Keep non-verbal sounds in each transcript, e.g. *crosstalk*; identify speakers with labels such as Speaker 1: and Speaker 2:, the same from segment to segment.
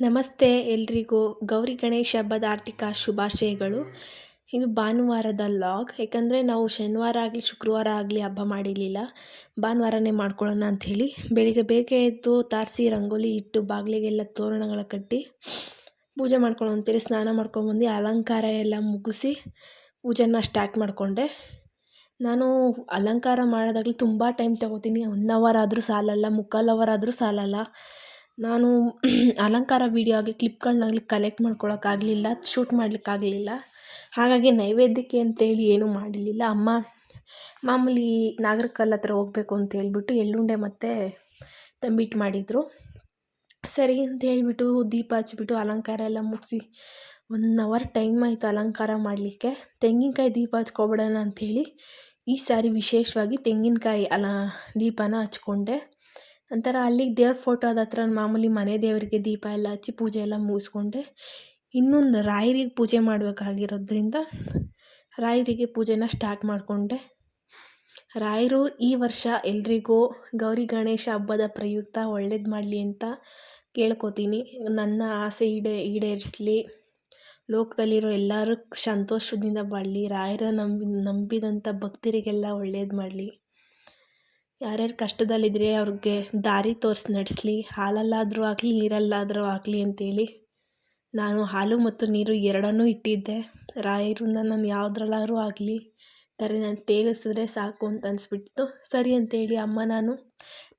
Speaker 1: ನಮಸ್ತೆ ಎಲ್ರಿಗೂ. ಗೌರಿ ಗಣೇಶ ಹಬ್ಬದ ಆರ್ಥಿಕ ಶುಭಾಶಯಗಳು. ಇದು ಭಾನುವಾರದ ಲಾಗ್ ಯಾಕಂದರೆ ನಾವು ಶನಿವಾರ ಆಗಲಿ, ಶುಕ್ರವಾರ ಆಗಲಿ ಹಬ್ಬ ಮಾಡಿರಲಿಲ್ಲ. ಭಾನುವಾರನೇ ಮಾಡ್ಕೊಳ್ಳೋಣ ಅಂಥೇಳಿ ಬೆಳಿಗ್ಗೆ ಬೇಗ ಎದ್ದು ತಾರಸಿ ರಂಗೋಲಿ ಇಟ್ಟು ಬಾಗಿಲಿಗೆಲ್ಲ ತೋರಣಗಳ ಕಟ್ಟಿ ಪೂಜೆ ಮಾಡ್ಕೊಳ್ಳೋ ಅಂತೇಳಿ ಸ್ನಾನ ಮಾಡ್ಕೊಂಬಂದು ಅಲಂಕಾರ ಎಲ್ಲ ಮುಗಿಸಿ ಪೂಜೆನ ಸ್ಟಾರ್ಟ್ ಮಾಡಿಕೊಂಡೆ. ನಾನು ಅಲಂಕಾರ ಮಾಡೋದಾಗಲಿ ತುಂಬ ಟೈಮ್ ತಗೋತೀನಿ. ಒನ್ ಅವರ್ ಆದರೂ ಸಾಲಲ್ಲ, ಮುಕ್ಕಾಲು ಅವರ್ ಆದರೂ ಸಾಲಲ್ಲ. ನಾನು *clears throat* ಅಲಂಕಾರ ವೀಡಿಯೋ ಆಗಲಿ ಕ್ಲಿಪ್ಗಳನ್ನಾಗಲಿ ಕಲೆಕ್ಟ್ ಮಾಡ್ಕೊಳಕ್ಕಾಗಲಿಲ್ಲ ಶೂಟ್ ಮಾಡಲಿಕ್ಕಾಗಲಿಲ್ಲ ಹಾಗಾಗಿ ನೈವೇದ್ಯಕ್ಕೆ ಅಂತೇಳಿ ಏನೂ ಮಾಡಿರಲಿಲ್ಲ. ಅಮ್ಮ ಮಾಮೂಲಿ ನಾಗರಕಲ್ ಹತ್ರ ಹೋಗಬೇಕು ಅಂತ ಹೇಳ್ಬಿಟ್ಟು ಎಳ್ಳುಂಡೆ ಮತ್ತು ತಂಬಿಟ್ಟು ಮಾಡಿದರು. ಸರಿ ಅಂತ ಹೇಳಿಬಿಟ್ಟು ದೀಪ ಹಚ್ಬಿಟ್ಟು ಅಲಂಕಾರ ಎಲ್ಲ ಮುಗಿಸಿ ಒನ್ ಅವರ್ ಟೈಮ್ ಆಯಿತು ಅಲಂಕಾರ ಮಾಡಲಿಕ್ಕೆ. ತೆಂಗಿನಕಾಯಿ ದೀಪ ಹಚ್ಕೊಬಿಡೋಣ ಅಂಥೇಳಿ ಈ ಸಾರಿ ವಿಶೇಷವಾಗಿ ತೆಂಗಿನಕಾಯಿ ಅಲ ದೀಪನ ಹಚ್ಕೊಂಡೆ. ನಂತರ ಅಲ್ಲಿಗೆ ದೇವ್ರ ಫೋಟೋದ ಹತ್ರ ಮಾಮೂಲಿ ಮನೆ ದೇವರಿಗೆ ದೀಪ ಎಲ್ಲ ಹಚ್ಚಿ ಪೂಜೆ ಎಲ್ಲ ಮುಗಿಸ್ಕೊಂಡೆ. ಇನ್ನೊಂದು ರಾಯರಿಗೆ ಪೂಜೆ ಮಾಡಬೇಕಾಗಿರೋದ್ರಿಂದ ರಾಯರಿಗೆ ಪೂಜೆನ ಸ್ಟಾರ್ಟ್ ಮಾಡಿಕೊಂಡೆ. ರಾಯರು ಈ ವರ್ಷ ಎಲ್ರಿಗೂ ಗೌರಿ ಗಣೇಶ ಹಬ್ಬದ ಪ್ರಯುಕ್ತ ಒಳ್ಳೇದು ಮಾಡಲಿ ಅಂತ ಕೇಳ್ಕೊತೀನಿ. ನನ್ನ ಆಸೆ ಈಡೇ, ಈಡೇರಿಸಲಿ. ಲೋಕದಲ್ಲಿರೋ ಎಲ್ಲರೂ ಸಂತೋಷದಿಂದ ಬಾಳಲಿ. ರಾಯರ ನಂಬಿ, ನಂಬಿದಂಥ ಭಕ್ತರಿಗೆಲ್ಲ ಒಳ್ಳೇದು ಮಾಡಲಿ. ಯಾರ್ಯಾರು ಕಷ್ಟದಲ್ಲಿದ್ದರೆ ಅವ್ರಿಗೆ ದಾರಿ ತೋರಿಸಿ ನಡೆಸಲಿ ಹಾಲಲ್ಲಾದರೂ ಆಗಲಿ, ನೀರಲ್ಲಾದರೂ ಆಗಲಿ ಅಂತೇಳಿ ನಾನು ಹಾಲು ಮತ್ತು ನೀರು ಎರಡನ್ನೂ ಇಟ್ಟಿದ್ದೆ. ರಾಯರನ್ನ ನಾನು ಯಾವುದ್ರಲ್ಲಾದ್ರೂ ಆಗಲಿ, ತಾರೆ ನಾನು ತೇಲಿಸಿದ್ರೆ ಸಾಕು ಅಂತ ಅನಿಸ್ಬಿಟ್ಟಿತ್ತು ಸರಿ ಅಂತೇಳಿ ಅಮ್ಮ ನಾನು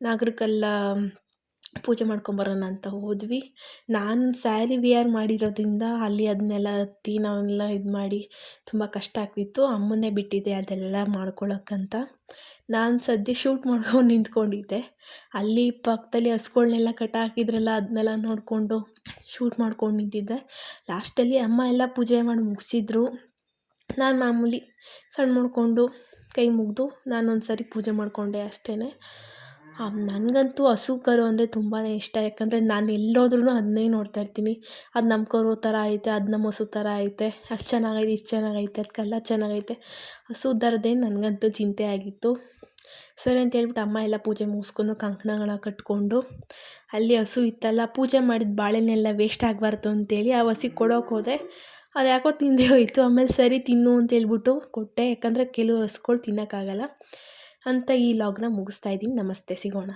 Speaker 1: ನಾಗರಕಲ್ಲ ಪೂಜೆ ಮಾಡ್ಕೊಂಬರೋಣ ಅಂತ ಹೋದ್ವಿ. ನಾನು ಸ್ಯಾರಿ ವಿಯರ್ ಮಾಡಿರೋದ್ರಿಂದ ಅಲ್ಲಿ ಅದನ್ನೆಲ್ಲ ಹತ್ತಿ ನಾವೆಲ್ಲ ಇದು ಮಾಡಿ ತುಂಬ ಕಷ್ಟ ಆಗ್ತಿತ್ತು. ಅಮ್ಮನ್ನೇ ಬಿಟ್ಟಿದ್ದೆ ಅದೆಲ್ಲ ಮಾಡ್ಕೊಳಕ್ಕಂತ ನಾನು ಸದ್ಯ ಶೂಟ್ ಮಾಡ್ಕೊಂಡು ನಿಂತ್ಕೊಂಡಿದ್ದೆ. ಅಲ್ಲಿ ಪಕ್ಕದಲ್ಲಿ ಹಸುಗಳ್ನೆಲ್ಲ ಕಟ್ಟಾಕಿದ್ರಲ್ಲ ಅದನ್ನೆಲ್ಲ ನೋಡಿಕೊಂಡು ಶೂಟ್ ಮಾಡ್ಕೊಂಡು ನಿಂತಿದ್ದೆ. ಲಾಸ್ಟಲ್ಲಿ ಅಮ್ಮ ಎಲ್ಲ ಪೂಜೆ ಮಾಡಿ ಮುಗಿಸಿದ್ರು. ನಾನು ಮಾಮೂಲಿ ಸಣ್ಣ ಮಾಡಿಕೊಂಡು ಕೈ ಮುಗಿದು ನಾನು ಒಂದು ಸರಿ ಪೂಜೆ ಮಾಡಿಕೊಂಡೆ ಅಷ್ಟೇ ನನಗಂತೂ ಹಸು ಕರು ಅಂದರೆ ತುಂಬಾ ಇಷ್ಟ. ಯಾಕಂದರೆ ನಾನು ಎಲ್ಲೋದ್ರೂ ಅದನ್ನೇ ನೋಡ್ತಾ ಇರ್ತೀನಿ. ಅದು ನಮ್ಮ ಕರು ಥರ ಐತೆ, ಅದು ನಮ್ಮ ಹಸು ಥರ ಐತೆ. ಅಷ್ಟು ಚೆನ್ನಾಗೈತೆ, ಇಷ್ಟು ಚೆನ್ನಾಗೈತೆ ಅದಕ್ಕೆಲ್ಲ ಚೆನ್ನಾಗೈತೆ. ಹಸುದರದ್ದೇ ನನಗಂತೂ ಚಿಂತೆ ಆಗಿತ್ತು. ಸರಿ ಅಂತ ಹೇಳ್ಬಿಟ್ಟು ಅಮ್ಮ ಎಲ್ಲ ಪೂಜೆ ಮುಗಿಸ್ಕೊಂಡು ಕಂಕಣಗಳ ಕಟ್ಕೊಂಡು ಅಲ್ಲಿ ಹಸು ಇತ್ತಲ್ಲ, ಪೂಜೆ ಮಾಡಿದ ಬಾಳೆನೆಲ್ಲ ವೇಸ್ಟ್ ಆಗಬಾರ್ದು ಅಂತೇಳಿ ಆ ಹಸಿಗೆ ಕೊಡೋಕೆ ಹೋದೆ. ಅದು ಯಾಕೋ ತಿಂದೇ ಹೋಯಿತು. ಆಮೇಲೆ ಸರಿ ತಿನ್ನು ಅಂತ ಹೇಳ್ಬಿಟ್ಟು ಕೊಟ್ಟೆ. ಯಾಕಂದರೆ ಕೆಲವು ಹಸುಗಳು ತಿನ್ನೋಕ್ಕಾಗಲ್ಲ. ಅಂತ ಈ ಲಾಗ್ನ ಮುಗಿಸ್ತಾ ಇದ್ದೀನಿ. ನಮಸ್ತೆ. ಸಿಗೋಣ.